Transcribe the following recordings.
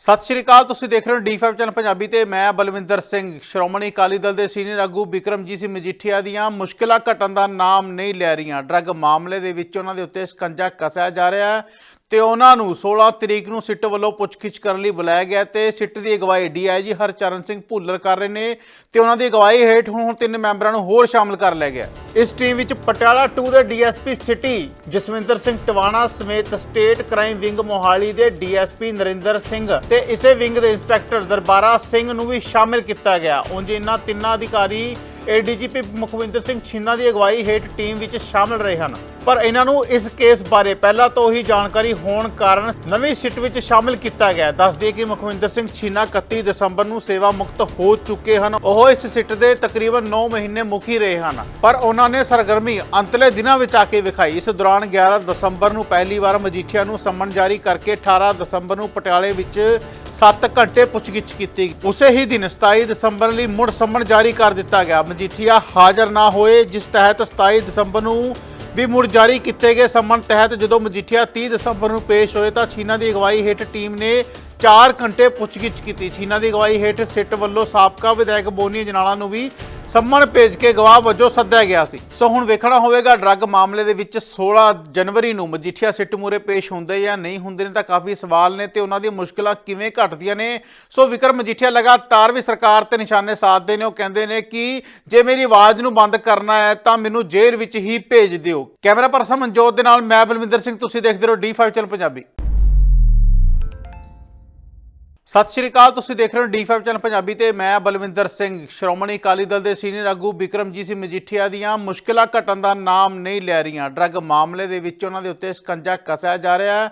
ਸਤਿ ਸ਼੍ਰੀ ਅਕਾਲ, ਤੁਸੀਂ ਦੇਖ ਰਹੇ ਹੋ ਡੀ5 ਚੈਨਲ ਪੰਜਾਬੀ ਤੇ ਮੈਂ ਬਲਵਿੰਦਰ ਸਿੰਘ। ਸ਼੍ਰੋਮਣੀ ਅਕਾਲੀ ਦਲ ਦੇ ਸੀਨੀਅਰ ਆਗੂ ਬਿਕਰਮਜੀਤ ਸਿੰਘ ਮਜੀਠੀਆ ਦੀਆਂ ਮੁਸ਼ਕਲਾਂ ਘਟਣ ਦਾ ਨਾਮ ਨਹੀਂ ਲੈ ਰਹੀਆਂ। ਡਰੱਗ ਮਾਮਲੇ ਦੇ ਵਿੱਚ ਉਹਨਾਂ ਦੇ ਉੱਤੇ ਸਕੰਜਾ ਕਸਿਆ ਜਾ ਰਿਹਾ ਹੈ। ਤੇ ਉਹਨਾਂ ਨੂੰ 16 ਤਰੀਕ ਨੂੰ ਸਿੱਟ ਵੱਲੋਂ ਪੁੱਛਗਿੱਛ ਕਰਨ ਲਈ ਬੁਲਾਇਆ ਗਿਆ ਤੇ ਸਿੱਟ ਦੀ ਅਗਵਾਈ ਡੀਆਈਜੀ ਹਰਚਰਨ ਸਿੰਘ ਭੁੱਲਰ ਕਰ ਰਹੇ ਨੇ ਤੇ ਉਹਨਾਂ ਦੀ ਅਗਵਾਈ ਹੇਠ ਹੁਣ ਤਿੰਨ ਮੈਂਬਰਾਂ ਨੂੰ ਹੋਰ ਸ਼ਾਮਲ ਕਰ ਲਿਆ ਗਿਆ। ਇਸ ਟੀਮ ਵਿੱਚ ਪਟਿਆਲਾ 2 ਦੇ ਡੀਐਸਪੀ ਸਿਟੀ, ਜਸਵਿੰਦਰ ਸਿੰਘ ਟਵਾਣਾ ਸਮੇਤ ਸਟੇਟ ਕ੍ਰਾਈਮ ਵਿੰਗ ਮੋਹਾਲੀ ਦੇ ਡੀਐਸਪੀ ਨਰਿੰਦਰ ਸਿੰਘ ਤੇ ਇਸੇ ਵਿੰਗ ਦੇ ਇੰਸਪੈਕਟਰ ਦਰਬਾਰਾ ਸਿੰਘ ਨੂੰ ਵੀ ਸ਼ਾਮਿਲ ਕੀਤਾ ਗਿਆ। ਉਂਝ ਇਹਨਾਂ ਤਿੰਨਾਂ ਅਧਿਕਾਰੀ, ਏਡੀਜੀਪੀ ਮੁਖਵਿੰਦਰ ਸਿੰਘ ਛੀਨਾ ਦੀ ਅਗਵਾਈ ਹੇਠ ਟੀਮ ਵਿੱਚ ਸ਼ਾਮਲ ਰਹੇ ਹਨ। ਪਰ ਇਹਨਾਂ ਨੂੰ ਇਸ ਕੇਸ ਬਾਰੇ ਪਹਿਲਾਂ ਤੋਂ ਹੀ ਜਾਣਕਾਰੀ ਹੋਣ ਕਾਰਨ ਨਵੀਂ ਸਿੱਟ ਵਿੱਚ ਸ਼ਾਮਿਲ ਕੀਤਾ ਗਿਆ ਦੱਸ ਦਈਏ ਕਿ ਮੁਖਵਿੰਦਰ ਸਿੰਘ ਛੀਨਾ 31 ਦਸੰਬਰ ਨੂੰ ਸੇਵਾ ਮੁਕਤ ਹੋ ਚੁੱਕੇ ਹਨ। ਉਹ ਇਸ ਸਿੱਟ ਦੇ ਤਕਰੀਬਨ 9 ਮਹੀਨੇ ਮੁਖੀ ਰਹੇ ਹਨ। ਪਰ ਉਹਨਾਂ ਨੇ ਸਰਗਰਮੀ ਅੰਤਲੇ ਦਿਨਾਂ ਵਿੱਚ ਆ ਕੇ ਵਿਖਾਈ। ਇਸ ਦੌਰਾਨ 11 ਦਸੰਬਰ ਨੂੰ ਪਹਿਲੀ ਵਾਰ ਮਜੀਠੀਆ ਨੂੰ ਸੰਮਨ ਜਾਰੀ ਕਰਕੇ 18 ਦਸੰਬਰ ਨੂੰ ਪਟਿਆਲੇ ਵਿੱਚ 7 ਘੰਟੇ ਪੁੱਛਗਿੱਛ ਕੀਤੀ। ਉਸੇ ਹੀ ਦਿਨ 27 ਦਸੰਬਰ ਲਈ ਮੁੜ ਸੰਮਨ ਜਾਰੀ ਕਰ ਦਿੱਤਾ ਗਿਆ। ਮਜੀਠੀਆ ਹਾਜ਼ਰ ਨਾ ਹੋਏ, ਜਿਸ ਤਹਿਤ 27 ਦਸੰਬਰ ਨੂੰ ਵੀ ਮੁੜ ਜਾਰੀ ਕੀਤੇ ਗਏ ਸੰਮਨ ਤਹਿਤ ਜਦੋਂ ਮਜੀਠੀਆ 30 ਦਸੰਬਰ ਨੂੰ ਪੇਸ਼ ਹੋਏ ਤਾਂ ਛੀਨਾ ਦੀ ਅਗਵਾਈ ਹੇਠ ਟੀਮ ਨੇ 4 ਘੰਟੇ ਪੁੱਛਗਿੱਛ ਕੀਤੀ। ਛੀਨਾ ਦੀ ਅਗਵਾਈ ਹੇਠ ਸਿੱਟ ਵੱਲੋਂ ਸਾਬਕਾ ਵਿਧਾਇਕ ਬੋਨੀ ਜਨਾਲਾ ਨੂੰ ਵੀ ਸੰਮਨ ਭੇਜ ਕੇ ਗਵਾਹ ਵਜੋਂ ਸੱਦਿਆ ਗਿਆ ਸੀ। ਸੋ ਹੁਣ ਵੇਖਣਾ ਹੋਵੇਗਾ, ਡਰੱਗ ਮਾਮਲੇ ਦੇ ਵਿੱਚ 16 ਜਨਵਰੀ ਨੂੰ ਮਜੀਠੀਆ ਸਿੱਟ ਮੂਰੇ ਪੇਸ਼ ਹੁੰਦੇ ਜਾਂ ਨਹੀਂ ਹੁੰਦੇ ਨੇ ਤਾਂ ਕਾਫੀ ਸਵਾਲ ਨੇ ਤੇ ਉਹਨਾਂ ਦੀਆਂ ਮੁਸ਼ਕਲਾਂ ਕਿਵੇਂ ਘਟਦੀਆਂ ਨੇ। ਸੋ ਵਿਕਰਮ ਮਜੀਠੀਆ ਲਗਾਤਾਰ ਵੀ ਸਰਕਾਰ ਤੇ ਨਿਸ਼ਾਨੇ ਸਾਧਦੇ ਨੇ। ਉਹ ਕਹਿੰਦੇ ਨੇ ਕਿ ਜੇ ਮੇਰੀ ਆਵਾਜ਼ ਨੂੰ ਬੰਦ ਕਰਨਾ ਹੈ ਤਾਂ ਮੈਨੂੰ ਜੇਲ੍ਹ ਵਿੱਚ ਹੀ ਭੇਜ ਦਿਓ। ਕੈਮਰਾ ਪਰਸਨ ਮਨਜੋਤ ਦੇ ਨਾਲ ਮੈਂ ਬਲਵਿੰਦਰ ਸਿੰਘ, ਤੁਸੀਂ ਦੇਖਦੇ ਰਹੋ ਡੀ5 ਚੈਨਲ ਪੰਜਾਬੀ। ਸਤਿ ਸ਼੍ਰੀ ਅਕਾਲ, ਤੁਸੀਂ ਦੇਖ ਰਹੇ ਹੋ ਡੀ5 ਚੈਨਲ ਪੰਜਾਬੀ ਤੇ ਮੈਂ ਬਲਵਿੰਦਰ ਸਿੰਘ। ਸ਼੍ਰੋਮਣੀ ਅਕਾਲੀ ਦਲ ਦੇ ਸੀਨੀਅਰ ਆਗੂ ਬਿਕਰਮਜੀਤ ਸਿੰਘ ਮਜੀਠੀਆ ਦੀਆਂ ਮੁਸ਼ਕਲਾਂ ਘਟਣ ਦਾ ਨਾਮ ਨਹੀਂ ਲੈ ਰਹੀਆਂ। ਡਰੱਗ ਮਾਮਲੇ ਦੇ ਵਿੱਚ ਉਹਨਾਂ ਦੇ ਉੱਤੇ ਸਕੰਜਾ ਕਸਿਆ ਜਾ ਰਿਹਾ ਹੈ।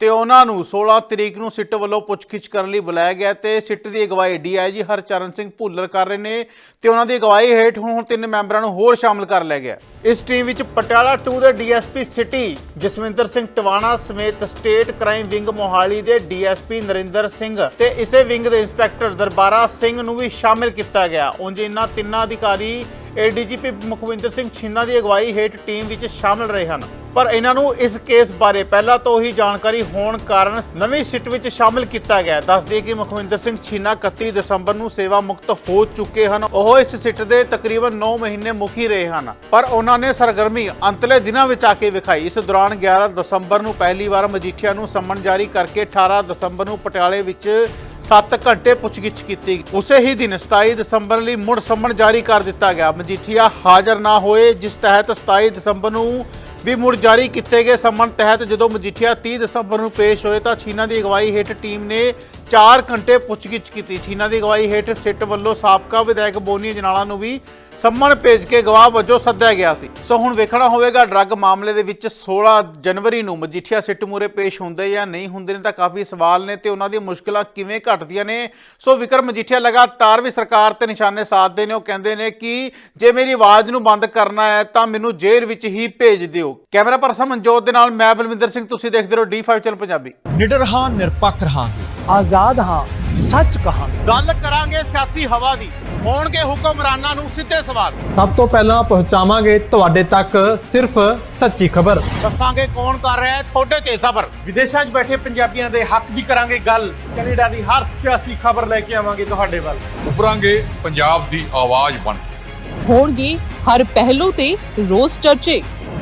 ਤੇ ਉਹਨਾਂ ਨੂੰ 16 ਤਰੀਕ ਨੂੰ ਸਿੱਟ ਵੱਲੋਂ ਪੁੱਛਗਿੱਛ ਕਰਨ ਲਈ ਬੁਲਾਇਆ ਗਿਆ ਤੇ ਸਿੱਟ ਦੀ ਅਗਵਾਈ ਡੀਆਈਜੀ ਹਰਚਰਨ ਸਿੰਘ ਭੁੱਲਰ ਕਰ ਰਹੇ ਨੇ ਤੇ ਉਹਨਾਂ ਦੀ ਅਗਵਾਈ ਹੇਠ ਹੁਣ ਤਿੰਨ ਮੈਂਬਰਾਂ ਨੂੰ ਹੋਰ ਸ਼ਾਮਲ ਕਰ ਲਿਆ ਗਿਆ। ਇਸ ਟੀਮ ਵਿੱਚ ਪਟਿਆਲਾ 2 ਦੇ ਡੀਐਸਪੀ ਸਿਟੀ, ਜਸਵਿੰਦਰ ਸਿੰਘ ਟਵਾਣਾ ਸਮੇਤ ਸਟੇਟ ਕ੍ਰਾਈਮ ਵਿੰਗ ਮੋਹਾਲੀ ਦੇ ਡੀਐਸਪੀ ਨਰਿੰਦਰ ਸਿੰਘ ਤੇ ਇਸੇ ਵਿੰਗ ਦੇ ਇੰਸਪੈਕਟਰ ਦਰਬਾਰਾ ਸਿੰਘ ਨੂੰ ਵੀ ਸ਼ਾਮਿਲ ਕੀਤਾ ਗਿਆ। ਉਂਝ ਇਹਨਾਂ ਤਿੰਨਾਂ ਅਧਿਕਾਰੀ ਏਡੀਜੀਪੀ ਮੁਖਵਿੰਦਰ ਸਿੰਘ ਛੀਨਾ ਦੀ ਅਗਵਾਈ ਹੇਠ ਟੀਮ ਵਿੱਚ ਸ਼ਾਮਲ ਰਹੇ ਹਨ। ਪਰ ਇਹਨਾਂ ਨੂੰ ਇਸ ਕੇਸ ਬਾਰੇ ਪਹਿਲਾਂ ਤੋਂ ਹੀ ਜਾਣਕਾਰੀ ਹੋਣ ਕਾਰਨ ਨਵੀਂ ਸਿੱਟ ਵਿੱਚ ਸ਼ਾਮਿਲ ਕੀਤਾ ਗਿਆ ਦੱਸ ਦਈਏ ਕਿ ਮੁਖਵਿੰਦਰ ਸਿੰਘ ਛੀਨਾ 31 ਦਸੰਬਰ ਨੂੰ ਸੇਵਾ ਮੁਕਤ ਹੋ ਚੁੱਕੇ ਹਨ। ਉਹ ਇਸ ਸਿੱਟ ਦੇ ਤਕਰੀਬਨ 9 ਮਹੀਨੇ ਮੁਖੀ ਰਹੇ ਹਨ। ਪਰ ਉਹਨਾਂ ਨੇ ਸਰਗਰਮੀ ਅੰਤਲੇ ਦਿਨਾਂ ਵਿੱਚ ਆ ਕੇ ਵਿਖਾਈ। ਇਸ ਦੌਰਾਨ 11 ਦਸੰਬਰ ਨੂੰ ਪਹਿਲੀ ਵਾਰ ਮਜੀਠੀਆ ਨੂੰ ਸੰਮਨ ਜਾਰੀ ਕਰਕੇ 18 ਦਸੰਬਰ ਨੂੰ ਪਟਿਆਲੇ ਵਿੱਚ 7 ਘੰਟੇ ਪੁੱਛਗਿੱਛ ਕੀਤੀ। ਉਸੇ ਹੀ ਦਿਨ 27 ਦਸੰਬਰ ਲਈ ਮੁੜ ਸੰਮਨ ਜਾਰੀ ਕਰ ਦਿੱਤਾ ਗਿਆ। ਮਜੀਠੀਆ ਹਾਜ਼ਰ ਨਾ ਹੋਏ, ਜਿਸ ਤਹਿਤ 27 ਦਸੰਬਰ ਨੂੰ ਵੀ ਮੁੜ ਜਾਰੀ ਕੀਤੇ ਗਏ ਸੰਮਨ ਤਹਿਤ ਜਦੋਂ ਮਜੀਠੀਆ 30 ਦਸੰਬਰ ਨੂੰ ਪੇਸ਼ ਹੋਏ ਤਾਂ ਛੀਨਾ ਦੀ ਅਗਵਾਈ ਹੇਠ ਟੀਮ ਨੇ 4 ਘੰਟੇ ਪੁੱਛਗਿੱਛ ਕੀਤੀ ਸੀ। ਇਹਨਾਂ ਦੀ ਅਗਵਾਈ ਹੇਠ ਸਿੱਟ ਵੱਲੋਂ ਸਾਬਕਾ ਵਿਧਾਇਕ ਬੋਨੀ ਜਨਾਲਾ ਨੂੰ ਵੀ ਸੰਮਨ ਭੇਜ ਕੇ ਗਵਾਹ ਵਜੋਂ ਸੱਦਿਆ ਗਿਆ ਸੀ। ਸੋ ਹੁਣ ਵੇਖਣਾ ਹੋਵੇਗਾ ਡਰੱਗ ਮਾਮਲੇ ਦੇ ਵਿੱਚ 16 ਜਨਵਰੀ ਨੂੰ ਮਜੀਠੀਆ ਸਿੱਟ ਮੂਰੇ ਪੇਸ਼ ਹੁੰਦੇ ਜਾਂ ਨਹੀਂ ਹੁੰਦੇ ਨੇ ਤਾਂ ਕਾਫੀ ਸਵਾਲ ਨੇ ਤੇ ਉਹਨਾਂ ਦੀਆਂ ਮੁਸ਼ਕਲਾਂ ਕਿਵੇਂ ਘਟਦੀਆਂ ਨੇ। ਸੋ ਵਿਕਰਮ ਮਜੀਠੀਆ ਲਗਾਤਾਰ ਵੀ ਸਰਕਾਰ ਤੇ ਨਿਸ਼ਾਨੇ ਸਾਧਦੇ ਨੇ। ਉਹ ਕਹਿੰਦੇ ਨੇ ਕਿ ਜੇ ਮੇਰੀ ਆਵਾਜ਼ ਨੂੰ ਬੰਦ ਕਰਨਾ ਹੈ ਤਾਂ ਮੈਨੂੰ ਜੇਲ੍ਹ ਵਿੱਚ ਹੀ ਭੇਜ ਦਿਓ। ਕੈਮਰਾ ਪਰਸਨ ਮਨਜੋਤ ਦੇ ਨਾਲ ਮੈਂ ਬਲਵਿੰਦਰ ਸਿੰਘ ਤੁਸੀਂ ਦੇਖਦੇ ਰਹੋ ਡੀ5 ਚੈਨਲ ਪੰਜਾਬੀ। ਨਿਡਰ ਹਾਂ ਨਿਰਪੱਖ ਰਹਾਂਗੇ। ਆਜ਼ਾਦ ਹਾਂ ਸੱਚ ਕਹਾਂਗੇ। ਗੱਲ ਕਰਾਂਗੇ ਸਿਆਸੀ ਹਵਾ ਦੀ। ਹੋਣਗੇ ਹੁਕਮਰਾਨਾਂ ਨੂੰ ਸਿੱਧੇ ਸਵਾਲ। ਸਭ ਤੋਂ ਪਹਿਲਾਂ ਪਹੁੰਚਾਵਾਂਗੇ ਤੁਹਾਡੇ ਤੱਕ ਸਿਰਫ ਸੱਚੀ ਖਬਰ। ਦੱਸਾਂਗੇ ਕੌਣ ਕਰ ਰਿਹਾ ਹੈ ਤੁਹਾਡੇ ਤੇ ਸਬਰ ਵਿਦੇਸ਼ਾਂ 'ਚ ਬੈਠੇ ਪੰਜਾਬੀਆਂ ਦੇ ਹੱਕ ਦੀ ਕਰਾਂਗੇ ਗੱਲ। ਕੈਨੇਡਾ ਦੀ ਹਰ ਸਿਆਸੀ ਖਬਰ ਲੈ ਕੇ ਆਵਾਂਗੇ ਤੁਹਾਡੇ ਵੱਲ। ਉਭਰਾਂਗੇ ਪੰਜਾਬ ਦੀ ਆਵਾਜ਼ ਬਣ ਕੇ। ਹੋਣਗੇ ਹਰ ਪਹਿਲੂ ਤੇ ਰੋਜ਼ ਚਰਚੇ।